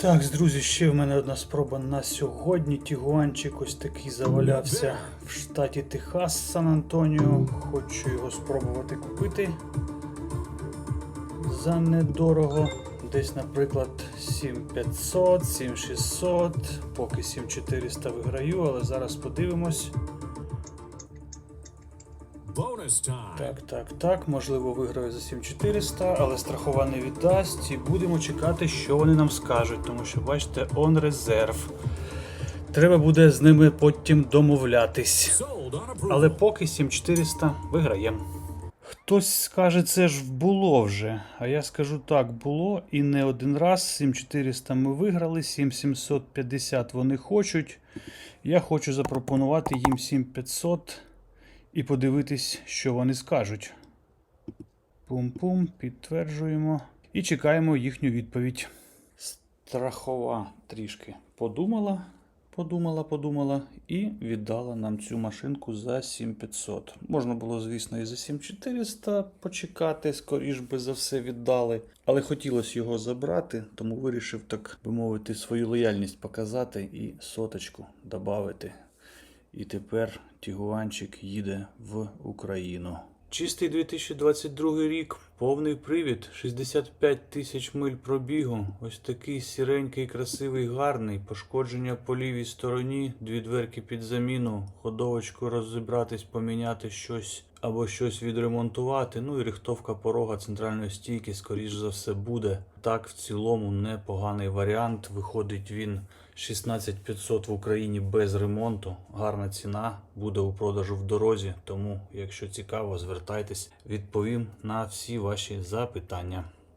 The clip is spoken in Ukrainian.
Так, друзі, ще в мене одна спроба на сьогодні. Тігуанчик ось такий завалявся в штаті Техас Сан-Антоніо. Хочу його спробувати купити за недорого. Десь, наприклад, 7500, 7600, поки 7400 виграю, але зараз подивимось. Так, так, так, можливо, виграю за 7400, але страхова не віддасть. І будемо чекати, що вони нам скажуть, тому що, бачите, он резерв. Треба буде з ними потім домовлятись. Але поки 7400 виграємо. Хтось скаже, це ж було вже. А я скажу так, було і не один раз. 7400 ми виграли, 7750 вони хочуть. Я хочу запропонувати їм 7500 і подивитись, що вони скажуть. Пум-пум, підтверджуємо. І чекаємо їхню відповідь. Страхова трішки подумала, подумала, подумала і віддала нам цю машинку за 7500. Можна було, звісно, і за 7400 почекати, скоріш би за все віддали. Але хотілося його забрати, тому вирішив, так би мовити, свою лояльність показати і соточку додати. І тепер Тігуанчик їде в Україну. Чистий 2022 рік, повний привід, 65 тисяч миль пробігу. Ось такий сіренький, красивий, гарний. Пошкодження по лівій стороні, дві дверки під заміну, ходовочку розібратись, поміняти щось або щось відремонтувати. Ну і рихтовка порога центральної стійки, скоріш за все, буде. Так, в цілому непоганий варіант. Виходить він 16500 в Україні без ремонту. Гарна ціна буде у продажу в дорозі. Тому, якщо цікаво, звертайтесь, відповім на всі ваші запитання.